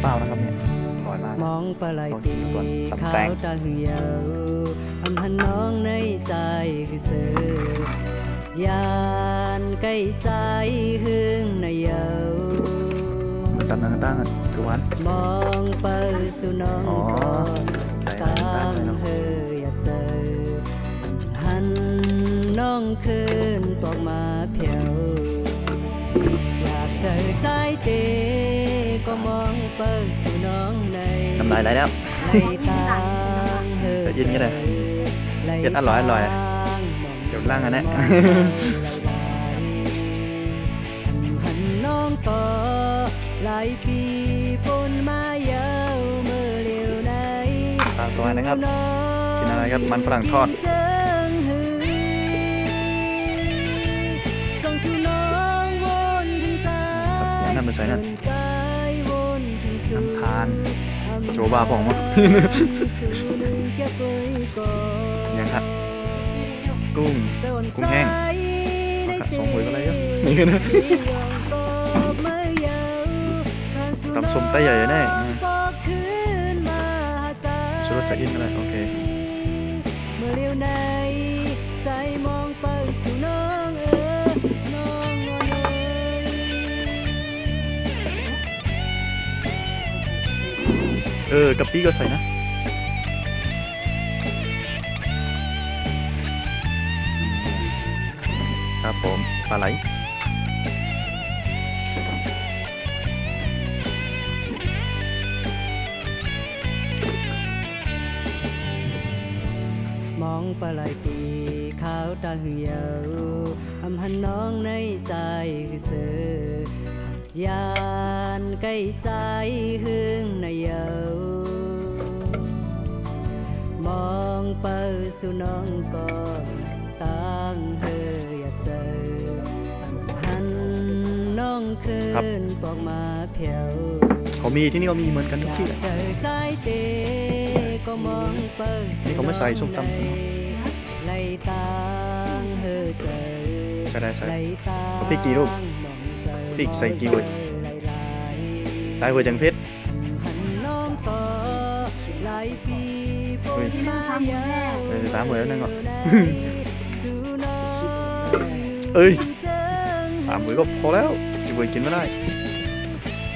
เปล่านะครับเนี่ยอร่อยมากมองปลาไหลลองปีชิมก่อนตำขาแตงวตาเหี่ยวอำพันน้องในใจคือเสือยานใกล้ใจหึงในเยามันตำน้ำตั้งอะทุกวันมองไปสู่น้องอ๋อก่อนใส่ตาน้ำตาลมเลยเนอะเฮออยากเจอหันน้องคืนปอกมาเพียวอยากเจอสายเต ก็มองไปสู่น้องในน้ำลายไหลแล้วไหลตางเฮอแต่ยินก็ได้ไหลเย็นอร่อยอร่อยตางเดี๋ยวล่างอันเนี้ยมองไหลๆหันน้องต่อหลายปีปนมาเยาวเมื่อเร็วในตามสบายนะครับกินอะไรครับมันฝรั่งทอดกินเจิงหือส่งสู่น้องวนถึงใจอย่างนั้นไปใส่นั่นวนใจวนถึงสู่น้ำทานโจบาผมอะยังครับกุ้งกุ้งแห้งเอาค่ะสองหัวก็ได้เยอะนี่ก็นะตำส้มไต้ใหญ่แน่ชูรสใส่อินอะไรโอเค เออกะปิก็ใส่นะครับผมปลาไหลมองปลาไหลปีขาวตาเหี่ยวอำหันน้องในใจคือเสือ ยานใกล้ใจหึงในเยาวมองไปสู่น้องก่อนตั้งเฮออยากเจออำหันน้องคืครับนปอกมาเพียวเขามีที่นี่ก็มีเหมือนกันทุกที่อแหยาละกเจอสายเตก็มองไปนี่เขาไม่ใส่ส้มตำไล่ตางเฮอเจอใส่ได้ใส่ไล่ตางเอาพริกกี่ลู กมองเจอพริกใส่กี่เว้ยไล่ไล่ใส่หัวจังเพชรหันน้องต่อหลายปีฝเฮ้ยนมายาวเออสามหัวแล้วนั่นก่อนสู่น้องเอ้ยเจิงสามหัวก็พอแล้วสิหัวกินไม่ได้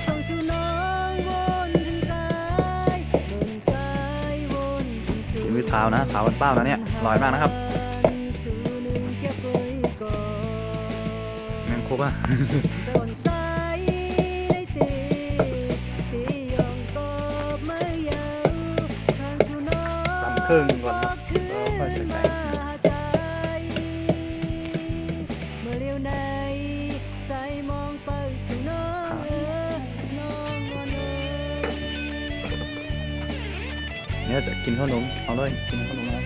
ส่งสู่น้องวนถึงใจวนใจวนถึงสู่ฝีมือสาวนะสาววันเป้านะเนี่ยอร่อยมากนะครับ แมงครบอะจนใจได้ตีตียองตบไม่ยาวทางสู่น้องตำเครื่องก่อนครับแล้วค่อยใส่ไก่เนี่ยจะกินขนมเอาเลยกินขนมอะไร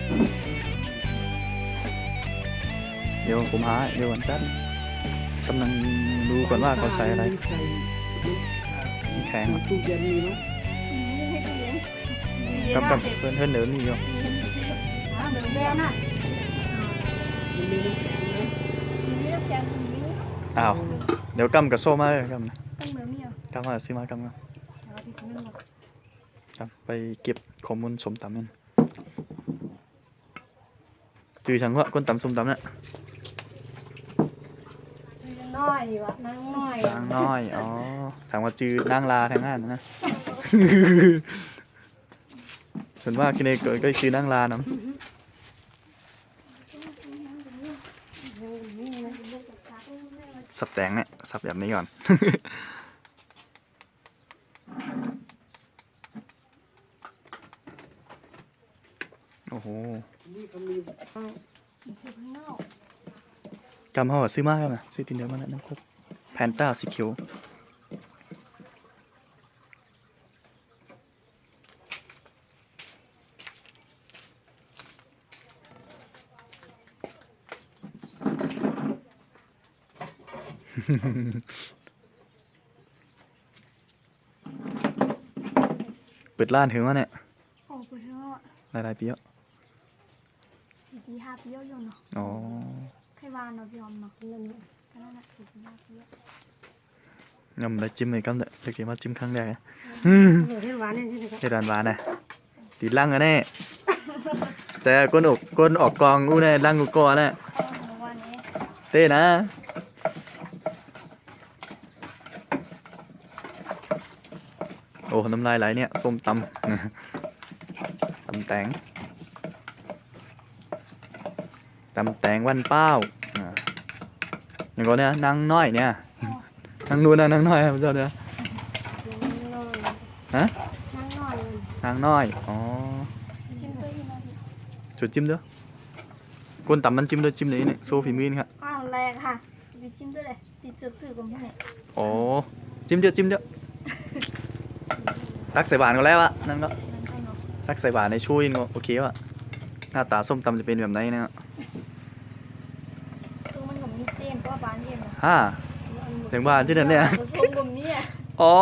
เดี๋ยวผมหาเดี๋ยวก่อนแป๊บ กำลังดูก่อนว่าเขาใส่อะไรใส่แข็งอะตู้เย็นมีไหมกับกับเพื่อนเพื่อนเดิมนี่อยู่มันมีน้ำแข็งไหมอ้าว เดี๋ยวกำกับโซ่มาเลยกำนะกำมาซื้อมากำมาครับไปเก็บข้อมูลสมตำนั่นจือช่างว่าคนตำสมตำน่ะ น้อยว่ะนางน้อยนางน้อย อ๋อ ถามว่าจือนางลาทางนั้นนะ ส่วนว่ากกินเองเกิดก็คือนางลานะสับแตงเนี่ย สับแบบนี้ก่อน โอ้โห นี่ก็มีกำเขาอะซื้อมากแล้วนะซื้อตินเดียวมาแล้วน้ำครบแพนต้าสีเขียวเปิดร้านถึงวะเนี่ยโอ้ปวดหัวหลายๆปีแล้วสี่ปีห้าปีแล้วอยู่เนาะอ๋อ เคยวานเนาะพี่ออมเนาะก็นั่นแหละสี่ปีห้าปีแล้วยำได้จิ้มเลยก็เนี่ยตะกี้มาจิ้มครั้งแรกอะเออเห็นหวานนี่ใช่ไหมครับเฮ็ดหวานหวานๆนะติดล่างกันแน่แต่ก้นอกก้นออกกองอู้แน่ล่างกูก่อนน่ะวันนี้เต้นะโอ้น้ำลายไหลเนี่ยส้มตำตำแตงตำแตงวันเป้า อ่าอย่างก่อนเนี่ยนางน้อยเนี่ยนางนูนนะนางน้อยครับเจ้าเนี่ยฮะนั่งน้อยนางน้อยอ๋อชิมตัวอีกหน่อยดิจุดจิ้มเด้อก้นต่ำมันจิ้มเด้อจิ้มเลยเนี่ยโซ่ฝีมือนี่ครับอ้าวแรงค่ะไปจิ้มด้วยเลยปีจืดจืดกับพวกนี้อ๋อจิ้มเด้อจิ้มเด้อตักใส่บาทก็แล้วอะนั่นก็นั่นก็เนาะตักใส่บาทในช่วยก็โอเควะหน้าตาส้มตำจะเป็นแบบไหนเนี่ย คือมันกับมีเจนเพราะว่า บ้านเย็นนะฮ่าถึงบ้านที่นั่นเนี่ย ผสมกับนี้อะอ๋อ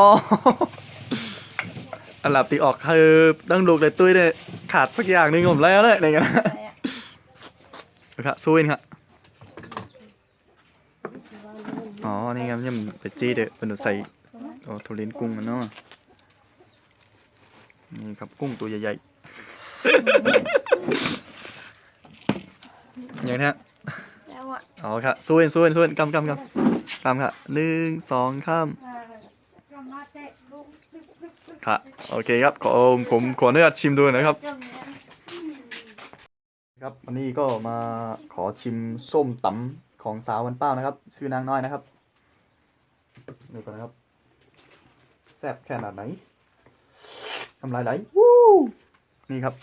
อันหลับตีออกคือตั้งลูกเลยตุ้ยเนี่ยขาดสักอย่างหนึงผมแล้วเลยในกันนะอะไรอะครับสู้นครับอ๋อนี่ครับยังไปจี้เด้อเป็นหนูใส่สมัยโอ้ทุเรียนกุ้งมันเนาะนี่ครับกุ้งตัวใหญ่ๆอย่างนี้ฮะแล้ว อะอ๋อครับสู้นสู้นสู้นกำกำกำกำครับหนึ่งสองข้ามค่ะโอเคครับขอผมขออนุญาตชิมดูนะครับ ครับวันนี้ก็มาขอชิมส้มตำของสาววันเป้านะครับ ชื่อนางน้อยนะครับดูกันนะครับแซ่บแค่ไหนทำลายไหลวู้นี่ครับ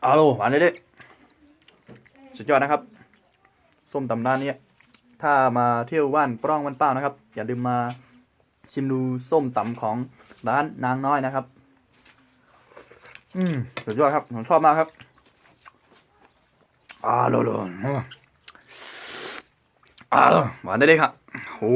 เอาโลหวานเลยเด้ สุดยอดนะครับ ส้มตำร้านเนี้ยถ้ามาเที่ยวว่านปร่องวันเป้านะครับ อย่าลืมมาชิมดูส้มตำของร้านนางน้อยนะครับ อืมสุดยอดครับ ผมชอบมากครับอ่าโลโลอ่าโลหวานได้เลยครับโอ้